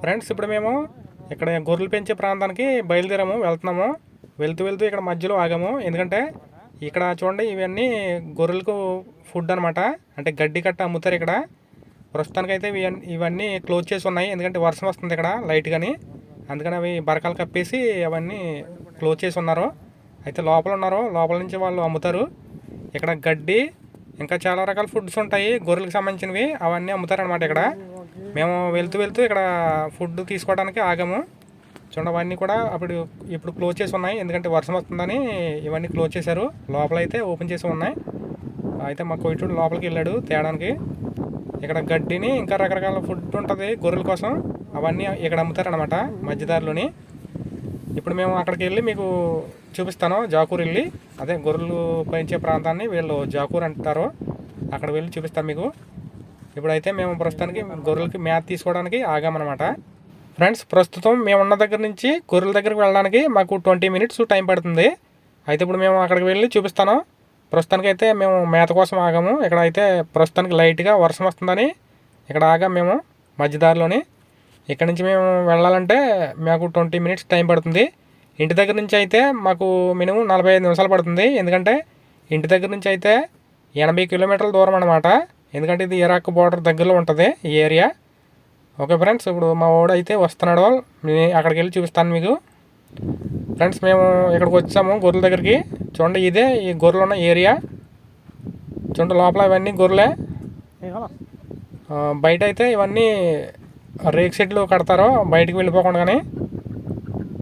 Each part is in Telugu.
ఫ్రెండ్స్ ఇప్పుడు మేము ఇక్కడ గొర్రెలు పెంచే ప్రాంతానికి బయలుదేరాము వెళ్తున్నాము. వెళ్తూ వెళ్తూ ఇక్కడ మధ్యలో ఆగాము. ఎందుకంటే ఇక్కడ చూడండి ఇవన్నీ గొర్రెలకు ఫుడ్ అనమాట అంటే గడ్డి కట్ట అమ్ముతారు ఇక్కడ. ప్రస్తుతానికైతే ఇవన్నీ ఇవన్నీ క్లోజ్ చేసి ఉన్నాయి. ఎందుకంటే వర్షం వస్తుంది ఇక్కడ లైట్ కానీ అందుకని అవి బరకాలు కప్పేసి అవన్నీ క్లోజ్ చేసి ఉన్నారు. అయితే లోపల ఉన్నారు. లోపల నుంచి వాళ్ళు అమ్ముతారు. ఇక్కడ గడ్డి ఇంకా చాలా రకాల ఫుడ్స్ ఉంటాయి. గొర్రెలకు సంబంధించినవి అవన్నీ అమ్ముతారనమాట ఇక్కడ. మేము వెళ్తూ వెళ్తూ ఇక్కడ ఫుడ్ తీసుకోవడానికి ఆగాము. చూడండి అవన్నీ కూడా అప్పుడు ఇప్పుడు క్లోజ్ చేసి ఉన్నాయి. ఎందుకంటే వర్షం వస్తుందని ఇవన్నీ క్లోజ్ చేశారు. లోపల అయితే ఓపెన్ చేసి ఉన్నాయి. అయితే మా కోయిటుడు లోపలికి వెళ్ళాడు తేడానికి. ఇక్కడ గడ్డిని ఇంకా రకరకాల ఫుడ్ ఉంటుంది గొర్రెల కోసం. అవన్నీ ఇక్కడ అమ్ముతారనమాట మధ్యదారిలోని. ఇప్పుడు మేము అక్కడికి వెళ్ళి మీకు చూపిస్తాను. జాకూర్ వెళ్ళి. అదే గొర్రెలు పెంచే ప్రాంతాన్ని వీళ్ళు జాకూర్ అంటారు. అక్కడ వెళ్ళి చూపిస్తాను మీకు. ఇప్పుడైతే మేము ప్రస్తుతానికి గొర్రెలకి మేత తీసుకోవడానికి ఆగామన్నమాట ఫ్రెండ్స్ ప్రస్తుతం మేము ఉన్న దగ్గర నుంచి గొర్రెల దగ్గరికి వెళ్ళడానికి మాకు ట్వంటీ మినిట్స్ టైం పడుతుంది. అయితే ఇప్పుడు మేము అక్కడికి వెళ్ళి చూపిస్తాను. ప్రస్తుతానికి అయితే మేము మేత కోసం ఆగాము. ఇక్కడ అయితే ప్రస్తుతానికి లైట్గా వర్షం వస్తుందని ఇక్కడ ఆగాం మేము మధ్యదారిలోని. ఇక్కడ నుంచి మేము వెళ్ళాలంటే మాకు ట్వంటీ మినిట్స్ టైం పడుతుంది. ఇంటి దగ్గర నుంచి అయితే మాకు మినిమం నలభై ఐదు నిమిషాలు పడుతుంది. ఎందుకంటే ఇంటి దగ్గర నుంచి అయితే ఎనభై కిలోమీటర్ల దూరం అనమాట ఎందుకంటే ఇది ఇరాక్ బార్డర్ దగ్గరలో ఉంటుంది ఈ ఏరియా. ఓకే ఫ్రెండ్స్ ఇప్పుడు మా వాడు అయితే వస్తున్నాడు అక్కడికి వెళ్ళి చూపిస్తాను మీకు. ఫ్రెండ్స్ మేము ఇక్కడికి వచ్చాము గొర్రెల దగ్గరికి. చూడండి ఇదే ఈ గొర్రెలు ఉన్న ఏరియా. చూడండి లోపల ఇవన్నీ గొర్రెలే. బయట అయితే ఇవన్నీ రేక్ షెడ్లు కడతారు బయటికి వెళ్ళిపోకుండానే.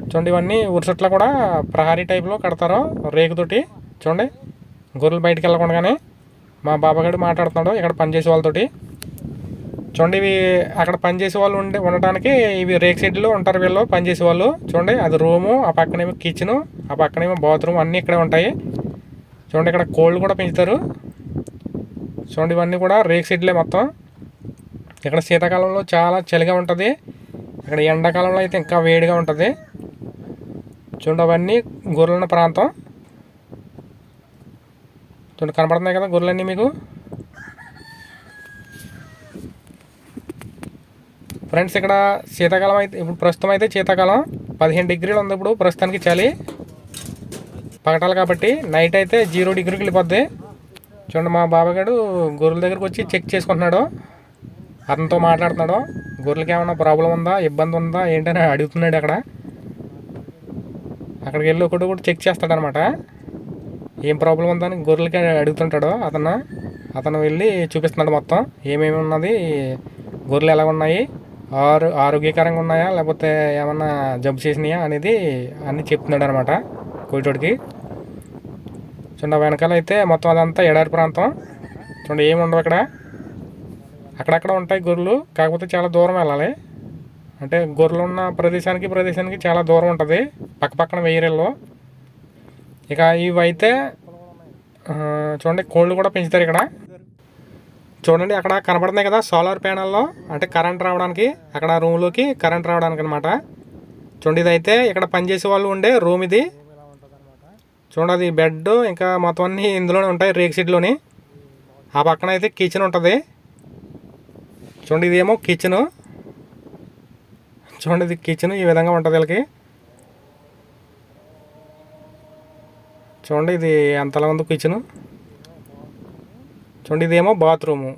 చూడండి ఇవన్నీ ఉరిసెట్లో కూడా ప్రహారీ టైప్లో కడతారు రేకుతోటి. చూడండి గొర్రెలు బయటికి వెళ్ళకుండానే. మా బాబాగాడు మాట్లాడుతున్నాడు ఇక్కడ పనిచేసే వాళ్ళతోటి. చూడండి ఇవి అక్కడ పనిచేసే వాళ్ళు ఉండే ఉండటానికి ఇవి రేక్ షెడ్లో ఉంటారు వీళ్ళు పనిచేసే వాళ్ళు. చూడండి అది రూము ఆ పక్కనేమో కిచెను ఆ పక్కనేమో బాత్రూమ్ అన్నీ ఇక్కడే ఉంటాయి. చూడండి ఇక్కడ కోళ్ళు కూడా పెంచుతారు. చూడండి ఇవన్నీ కూడా రేక్ షెడ్లే మొత్తం. ఇక్కడ శీతాకాలంలో చాలా చలిగా ఉంటుంది. ఇక్కడ ఎండాకాలంలో అయితే ఇంకా వేడిగా ఉంటుంది. చూడండి అవన్నీ గొర్రెలున్న ప్రాంతం. చూడండి కనపడుతున్నాయి కదా గొర్రెలన్నీ మీకు? ఫ్రెండ్స్ ఇక్కడ శీతాకాలం అయితే ఇప్పుడు ప్రస్తుతం అయితే శీతాకాలం. పదిహేను డిగ్రీలు ఉంది ఇప్పుడు ప్రస్తుతానికి చలి. పగటాలు కాబట్టి నైట్ అయితే జీరో డిగ్రీకి వెళ్ళిపోద్ది. చూడండి మా బాబాగాడు గొర్రెల దగ్గరకు వచ్చి చెక్ చేసుకుంటున్నాడు. అతనితో మాట్లాడుతున్నాడు. గొర్రెలకి ఏమైనా ప్రాబ్లం ఉందా? ఇబ్బంది ఉందా? ఏంటని అడుగుతున్నాడు అక్కడ. అక్కడికి వెళ్ళి ఒకటి కూడా చెక్ చేస్తాడనమాట ఏం ప్రాబ్లం ఉందని గొర్రెలకి అడుగుతుంటాడు అతను. అతను వెళ్ళి చూపిస్తున్నాడు మొత్తం. ఏమేమి ఉన్నది? గొర్రెలు ఎలా ఉన్నాయి? ఆరు ఆరోగ్యకరంగా ఉన్నాయా? లేకపోతే ఏమన్నా జబ్బు చేసినాయా అనేది అన్నీ చెప్తున్నాడు అనమాట కోయిటోడికి చూడండి ఆ వెనకాల అయితే మొత్తం అదంతా ఎడారి ప్రాంతం. చూడండి ఏమి ఉండవు అక్కడ. అక్కడక్కడ ఉంటాయి గొర్రెలు కాకపోతే చాలా దూరం వెళ్ళాలి. అంటే గొర్రెలు ఉన్న ప్రదేశానికి ప్రదేశానికి చాలా దూరం ఉంటుంది. పక్కపక్కన పక్కన ఇక ఇవైతే చూడండి కోళ్ళు కూడా పెంచుతారు ఇక్కడ. చూడండి అక్కడ కనపడుతున్నాయి కదా సోలార్ ప్యానల్లో. అంటే కరెంట్ రావడానికి అక్కడ రూమ్లోకి కరెంట్ రావడానికి అనమాట చూడండి ఇది అయితే ఇక్కడ పనిచేసే వాళ్ళు ఉండే రూమ్ ఇది. చూడండి అది బెడ్ ఇంకా మొత్తం అన్నీ ఇందులోనే ఉంటాయి రేక్ షీట్లోని ఆ పక్కన అయితే కిచెన్ ఉంటుంది. చూడండి ఇదేమో కిచెను చూడండి ఇది కిచెన్ ఈ విధంగా ఉంటుంది వీళ్ళకి. చూడండి ఇది అంతలా ఉంది కిచెను చూడండి ఇదేమో బాత్రూము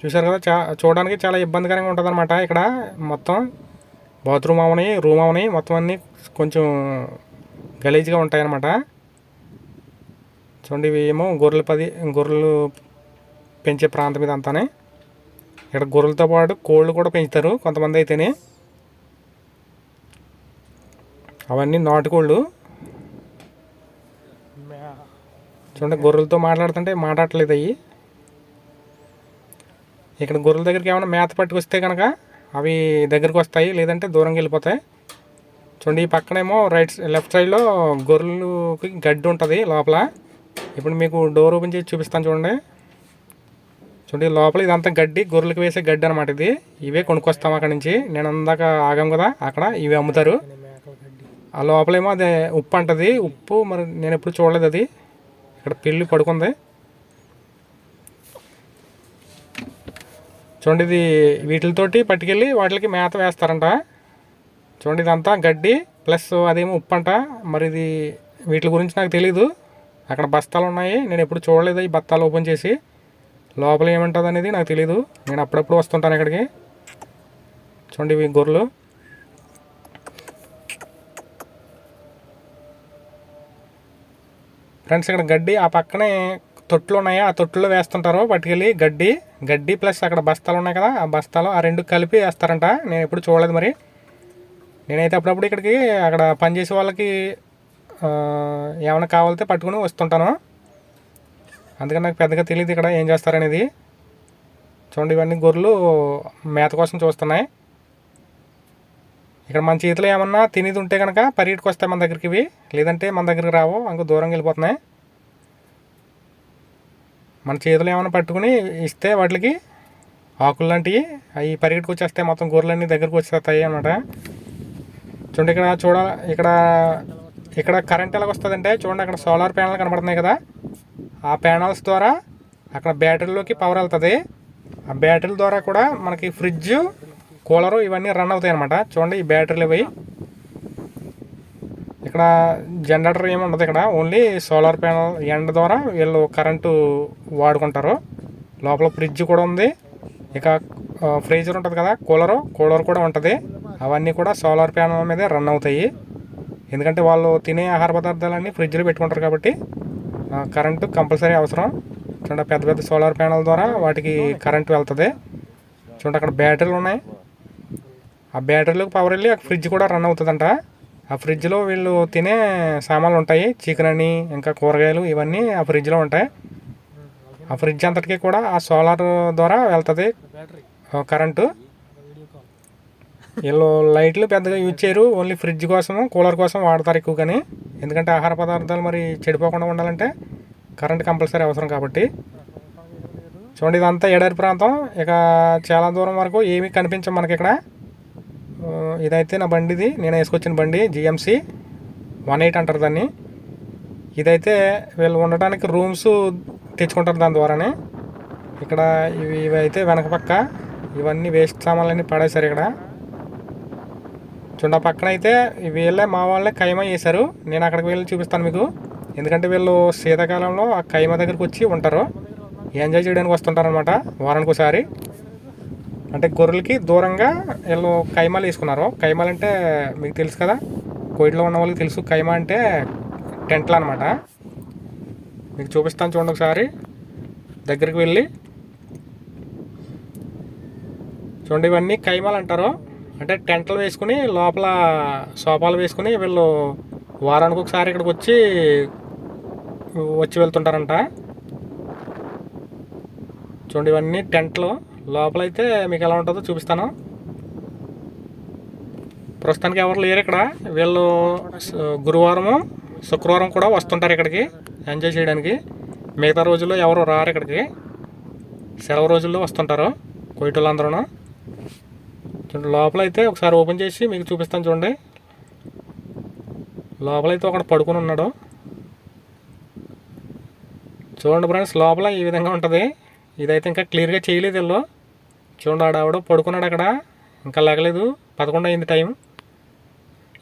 చూసారు కదా చా చూడడానికి చాలా ఇబ్బందికరంగా ఉంటుంది అనమాట ఇక్కడ మొత్తం. బాత్రూమ్ అవని రూమ్ అవని మొత్తం అన్నీ కొంచెం గలీజ్గా ఉంటాయి అనమాట చూడండి ఇవి ఏమో గొర్రెలు పది గొర్రెలు పెంచే ప్రాంతం ఇది అంతానే. ఇక్కడ గొర్రెలతో పాటు కోళ్ళు కూడా పెంచుతారు కొంతమంది అయితేనే. అవన్నీ నాటుకోళ్ళు. చూడండి గొర్రెలతో మాట్లాడుతుంటే మాట్లాడట్లేదు అవి ఇక్కడ గొర్రెల దగ్గరికి ఏమైనా మేత పట్టుకొస్తే కనుక అవి దగ్గరికి వస్తాయి లేదంటే దూరంగా వెళ్ళిపోతాయి. చూడండి ఈ పక్కనేమో రైట్ లెఫ్ట్ సైడ్లో గొర్రెలకి గడ్డి ఉంటుంది లోపల. ఇప్పుడు మీకు డోర్ ఓపెన్ చేసి చూపిస్తాను చూడండి. చూడండి లోపల ఇదంతా గడ్డి గొర్రెలకు వేసే గడ్డి అనమాట ఇది. ఇవే కొనుక్కొస్తాం అక్కడ నుంచి. నేను అందాక ఆగాం కదా అక్కడ ఇవి అమ్ముతారు. ఆ లోపలేమో అదే ఉప్పు అంటది. ఉప్పు మరి నేను ఎప్పుడు చూడలేదు అది. ఇక్కడ పిల్లి పడుకుంది. చూడండి ఇది వీటితోటి పట్టుకెళ్ళి వాటికి మేత వేస్తారంట. చూడండి ఇదంతా గడ్డి ప్లస్ అదేమో ఉప్పు అంట మరి ఇది వీటి గురించి నాకు తెలీదు. అక్కడ బస్తాలు ఉన్నాయి. నేను ఎప్పుడు చూడలేదు ఈ బస్తాలు ఓపెన్ చేసి. లోపల ఏముంటుంది అనేది నాకు తెలీదు. నేను అప్పుడప్పుడు వస్తుంటాను ఇక్కడికి. చూడండి ఇవి గొర్రెలు. ఫ్రెండ్స్ ఇక్కడ గడ్డి ఆ పక్కనే తొట్లు ఉన్నాయి. ఆ తొట్టులో వేస్తుంటారు. పట్టుకెళ్ళి గడ్డి గడ్డి ప్లస్ అక్కడ బస్తాలు ఉన్నాయి కదా ఆ బస్తాలు ఆ రెండు కలిపి వేస్తారంట. నేను ఎప్పుడు చూడలేదు మరి. నేనైతే అప్పుడప్పుడు ఇక్కడికి అక్కడ పనిచేసే వాళ్ళకి ఏమైనా కావాలితే పట్టుకుని వస్తుంటాను. అందుకని నాకు పెద్దగా తెలియదు ఇక్కడ ఏం చేస్తారనేది. చూడండి ఇవన్నీ గొర్రెలు మేత కోసం చూస్తున్నాయి. ఇక్కడ మన చేతిలో ఏమన్నా తినేది ఉంటే కనుక పరిగెట్టుకు వస్తాయి మన దగ్గరికి ఇవి. లేదంటే మన దగ్గరికి రావు. ఇంకో దూరంగా వెళ్ళిపోతున్నాయి. మన చేతిలో ఏమైనా పట్టుకుని ఇస్తే వాటికి ఆకులు లాంటివి అవి పరిగెట్టుకు వచ్చేస్తాయి మొత్తం గొర్రెలన్నీ దగ్గరకు వచ్చేస్తాయి అన్నమాట. చూడండి ఇక్కడ చూడ ఇక్కడ ఇక్కడ కరెంట్ ఎలాగ వస్తుందంటే చూడండి అక్కడ సోలార్ ప్యానల్ కనబడుతున్నాయి కదా. ఆ ప్యానల్స్ ద్వారా అక్కడ బ్యాటరీలోకి పవర్ వెళ్తుంది. ఆ బ్యాటరీల ద్వారా కూడా మనకి ఫ్రిడ్జ్ కూలరు ఇవన్నీ రన్ అవుతాయి అనమాట చూడండి ఈ బ్యాటరీలు ఇవి. ఇక్కడ జనరేటర్ ఏమి ఉండదు ఇక్కడ. ఓన్లీ సోలార్ ప్యానల్ ఎండ ద్వారా వీళ్ళు కరెంటు వాడుకుంటారు. లోపల ఫ్రిడ్జ్ కూడా ఉంది. ఇక ఫ్రీజర్ ఉంటుంది కదా కూలరు కూలర్ కూడా ఉంటుంది. అవన్నీ కూడా సోలార్ ప్యానల్ మీదే రన్ అవుతాయి. ఎందుకంటే వాళ్ళు తినే ఆహార పదార్థాలన్నీ ఫ్రిడ్జ్లో పెట్టుకుంటారు కాబట్టి కరెంటు కంపల్సరీ అవసరం. చూడండి పెద్ద పెద్ద సోలార్ ప్యానల్ ద్వారా వాటికి కరెంటు వెళ్తుంది. చూడండి అక్కడ బ్యాటరీలు ఉన్నాయి. ఆ బ్యాటరీలోకి పవర్ వెళ్ళి ఆ ఫ్రిడ్జ్ కూడా రన్ అవుతుందంట. ఆ ఫ్రిడ్జ్లో వీళ్ళు తినే సామాన్లు ఉంటాయి. చికెన్ అని ఇంకా కూరగాయలు ఇవన్నీ ఆ ఫ్రిడ్జ్లో ఉంటాయి. ఆ ఫ్రిడ్జ్ అంతటికీ కూడా ఆ సోలార్ ద్వారా వెళ్తుంది. కరెంటు వీళ్ళు లైట్లు పెద్దగా యూజ్ చేయరు. ఓన్లీ ఫ్రిడ్జ్ కోసం కూలర్ కోసం వాడతారు ఎక్కువ కానీ ఎందుకంటే ఆహార పదార్థాలు మరి చెడిపోకుండా ఉండాలంటే కరెంట్ కంపల్సరీ అవసరం కాబట్టి. చూడండి ఇదంతా ఎడారి ప్రాంతం. ఇక చాలా దూరం వరకు ఏమీ కనిపించం మనకి ఇక్కడ. ఇదైతే నా బండిది. నేను వేసుకొచ్చిన బండి జిఎంసి వన్ ఎయిట్ అంటారు దాన్ని. ఇదైతే వీళ్ళు ఉండటానికి రూమ్స్ తెచ్చుకుంటారు దాని ద్వారానే. ఇక్కడ ఇవి ఇవి అయితే వెనక పక్క. ఇవన్నీ వేస్ట్ సామాన్లన్నీ పడేశారు ఇక్కడ. చూడండి ఆ పక్కన అయితే వీళ్ళే మా వాళ్ళే కైమా చేశారు నేను అక్కడికి వెళ్ళి చూపిస్తాను మీకు. ఎందుకంటే వీళ్ళు శీతాకాలంలో ఆ కైమా దగ్గరికి వచ్చి ఉంటారు. ఎంజాయ్ చేయడానికి వస్తుంటారు అనమాట వారానికి ఒకసారి అంటే గొర్రెలకి దూరంగా వీళ్ళు కైమాలు వేసుకున్నారు. కైమాలు అంటే మీకు తెలుసు కదా కోయిట్లో ఉన్న వాళ్ళకి తెలుసు. కైమా అంటే టెంట్లు అనమాట మీకు చూపిస్తాను చూడండి ఒకసారి. దగ్గరికి వెళ్ళి. చూడండి ఇవన్నీ కైమాలు అంటారు. అంటే టెంట్లు వేసుకుని లోపల సోఫాలు వేసుకుని వీళ్ళు వారానికి ఒకసారి ఇక్కడికి వచ్చి వచ్చి వెళ్తుంటారంట. చూడండి ఇవన్నీ టెంట్లు. లోపలైతే మీకు ఎలా ఉంటుందో చూపిస్తాను. ప్రస్తుతానికి ఎవరు లేరు ఇక్కడ. వీళ్ళు గురువారము శుక్రవారం కూడా వస్తుంటారు ఇక్కడికి ఎంజాయ్ చేయడానికి. మిగతా రోజుల్లో ఎవరు రారు ఇక్కడికి. సెలవు రోజుల్లో వస్తుంటారు కొయిటోళ్ళందరూ చూడండి లోపలైతే ఒకసారి ఓపెన్ చేసి మీకు చూపిస్తాను చూడండి. లోపలైతే ఒకడు పడుకుని ఉన్నాడు. చూడండి ఫ్రెండ్స్ లోపల ఈ విధంగా ఉంటుంది. ఇదైతే ఇంకా క్లియర్గా చేయలేదు వీళ్ళు చూడండి ఆడ ఆవిడ పడుకున్నాడు అక్కడ. ఇంకా లేగలేదు. పదకొండు అయింది టైం.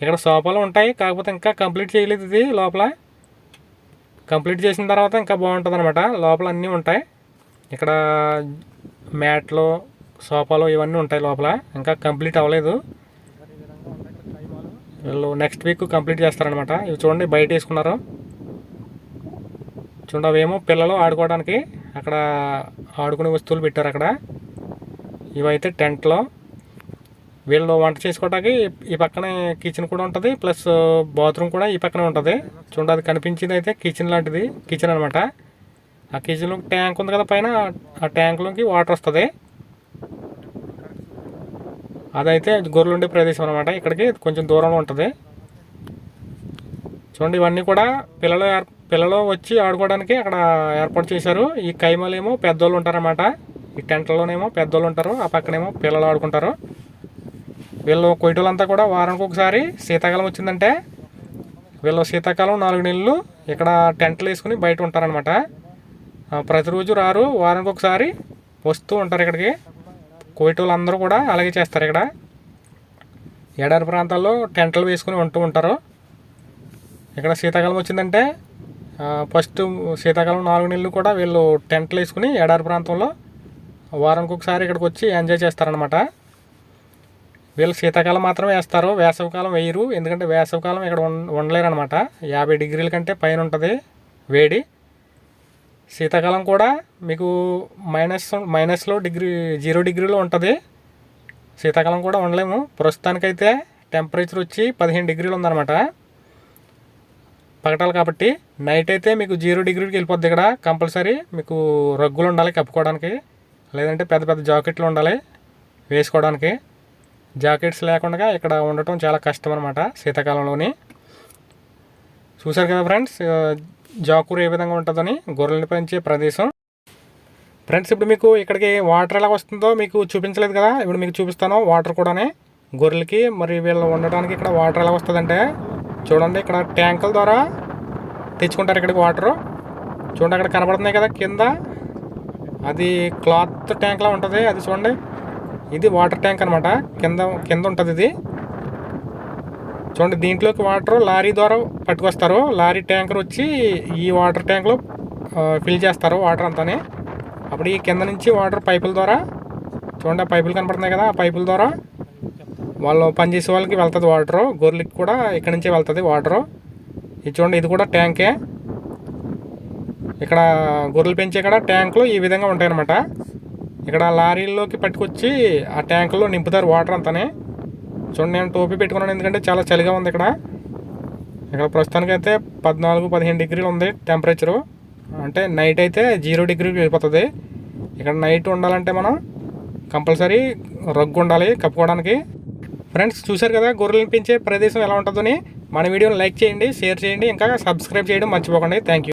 ఇక్కడ సోఫాలు ఉంటాయి. కాకపోతే ఇంకా కంప్లీట్ చేయలేదు ఇది లోపల. కంప్లీట్ చేసిన తర్వాత ఇంకా బాగుంటుంది అనమాట లోపల అన్నీ ఉంటాయి. ఇక్కడ మ్యాట్లు సోఫాలు ఇవన్నీ ఉంటాయి లోపల. ఇంకా కంప్లీట్ అవ్వలేదు. వీళ్ళు నెక్స్ట్ వీక్ కంప్లీట్ చేస్తారనమాట ఇవి చూడండి బయట వేసుకున్నారు. చూడండి అవేమో పిల్లలు ఆడుకోవడానికి. అక్కడ ఆడుకునే వస్తువులు పెట్టారు అక్కడ. ఇవైతే టెంట్లో వీళ్ళు వంట చేసుకోవడానికి ఈ పక్కనే కిచెన్ కూడా ఉంటుంది ప్లస్ బాత్రూమ్ కూడా ఈ పక్కనే ఉంటుంది. చూడండి అది కనిపించింది అయితే కిచెన్ లాంటిది కిచెన్ అనమాట ఆ కిచెన్లో ట్యాంక్ ఉంది కదా పైన ఆ ట్యాంక్లోకి వాటర్ వస్తుంది. అదైతే గొర్రెలు ఉండే ప్రదేశం అనమాట ఇక్కడికి కొంచెం దూరంలో ఉంటుంది. చూడండి ఇవన్నీ కూడా పిల్లలు పిల్లలు వచ్చి ఆడుకోవడానికి అక్కడ ఏర్పాటు చేశారు. ఈ కైమలేమో పెద్దోళ్ళు ఉంటారన్నమాట. ఈ టెంట్లలోనేమో పెద్దోళ్ళు ఉంటారు. ఆ పక్కనేమో పిల్లలు ఆడుకుంటారు. వీళ్ళు కొయ్యటోళ్ళంతా కూడా వారానికి ఒకసారి శీతాకాలం వచ్చిందంటే వీళ్ళు శీతాకాలం నాలుగు నెలలు ఇక్కడ టెంట్లు వేసుకుని బయట ఉంటారనమాట ప్రతిరోజు రారు వారానికి ఒకసారి వస్తూ ఉంటారు ఇక్కడికి. కోయిట అందరూ కూడా అలాగే చేస్తారు ఇక్కడ. ఎడారి ప్రాంతాల్లో టెంట్లు వేసుకుని ఉంటూ ఉంటారు. ఇక్కడ శీతాకాలం వచ్చిందంటే ఫస్ట్ శీతాకాలం నాలుగు నెలలు కూడా వీళ్ళు టెంట్లు వేసుకుని ఎడారి ప్రాంతంలో వారానికి ఒకసారి ఇక్కడికి వచ్చి ఎంజాయ్ చేస్తారనమాట వీళ్ళు శీతాకాలం మాత్రమే వేస్తారు వేసవికాలం వేయరు. ఎందుకంటే వేసవికాలం ఇక్కడ ఉండలేరు అనమాట యాభై డిగ్రీల కంటే పైన ఉంటుంది వేడి. శీతాకాలం కూడా మీకు మైనస్ మైనస్లో డిగ్రీ జీరో డిగ్రీలో ఉంటుంది. శీతాకాలం కూడా ఉండలేము. ప్రస్తుతానికైతే టెంపరేచర్ వచ్చి పదిహేను డిగ్రీలు ఉందన్నమాట. పగటాలు కాబట్టి నైట్ అయితే మీకు జీరో డిగ్రీకి వెళ్ళిపోద్ది ఇక్కడ కంపల్సరీ మీకు రగ్గులు ఉండాలి కప్పుకోవడానికి లేదంటే పెద్ద పెద్ద జాకెట్లు ఉండాలి వేసుకోవడానికి. జాకెట్స్ లేకుండా ఇక్కడ ఉండటం చాలా కష్టం అనమాట శీతాకాలంలోని. చూసారు కదా ఫ్రెండ్స్ జాకూరు ఏ విధంగా ఉంటుందని గొర్రెలను పెంచే ప్రదేశం. ఫ్రెండ్స్ ఇప్పుడు మీకు ఇక్కడికి వాటర్ ఎలా వస్తుందో మీకు చూపించలేదు కదా ఇప్పుడు మీకు చూపిస్తాను వాటర్ కూడానే. గొర్రెలకి మరి వీళ్ళు ఉండడానికి ఇక్కడ వాటర్ ఎలా వస్తుందంటే చూడండి ఇక్కడ ట్యాంకుల ద్వారా తెచ్చుకుంటారు ఇక్కడికి వాటరు. చూడండి అక్కడ కనబడుతున్నాయి కదా కింద. అది క్లాత్ ట్యాంక్లా ఉంటుంది అది చూడండి. ఇది వాటర్ ట్యాంక్ అనమాట కింద కింద ఉంటుంది ఇది. చూడండి దీంట్లోకి వాటర్ లారీ ద్వారా పట్టుకొస్తారు. లారీ ట్యాంకర్ వచ్చి ఈ వాటర్ ట్యాంక్లో ఫిల్ చేస్తారు వాటర్ అంతానే. అప్పుడు ఈ కింద నుంచి వాటర్ పైపుల ద్వారా చూడండి ఆ పైపులు కనపడుతున్నాయి కదా ఆ పైపుల ద్వారా వాళ్ళు పనిచేసే వాళ్ళకి వెళ్తుంది వాటర్. గొర్రెలకి కూడా ఇక్కడ నుంచే వెళ్తుంది వాటర్. ఇది చూడండి ఇది కూడా ట్యాంకే. ఇక్కడ గొర్రెలు పెంచే కాడ ట్యాంకులు ఈ విధంగా ఉంటాయన్నమాట. ఇక్కడ లారీల్లోకి పట్టుకొచ్చి ఆ ట్యాంకులో నింపుతారు వాటర్ అంతానే. చూడండి నేను టోపీ పెట్టుకున్నాను ఎందుకంటే చాలా చలిగా ఉంది ఇక్కడ. ఇక్కడ ప్రస్తుతానికి అయితే పద్నాలుగు పదిహేను డిగ్రీలు ఉంది టెంపరేచరు. అంటే నైట్ అయితే జీరో డిగ్రీకి వెళ్ళిపోతుంది. ఇక్కడ నైట్ ఉండాలంటే మనం కంపల్సరీ రగ్గు ఉండాలి కప్పుకోవడానికి. ఫ్రెండ్స్ చూశారు కదా గొర్రెలను పెంచే ప్రదేశం ఎలా ఉంటుందని? మన వీడియోని లైక్ చేయండి షేర్ చేయండి ఇంకా సబ్స్క్రైబ్ చేయడం మర్చిపోకండి. Thank you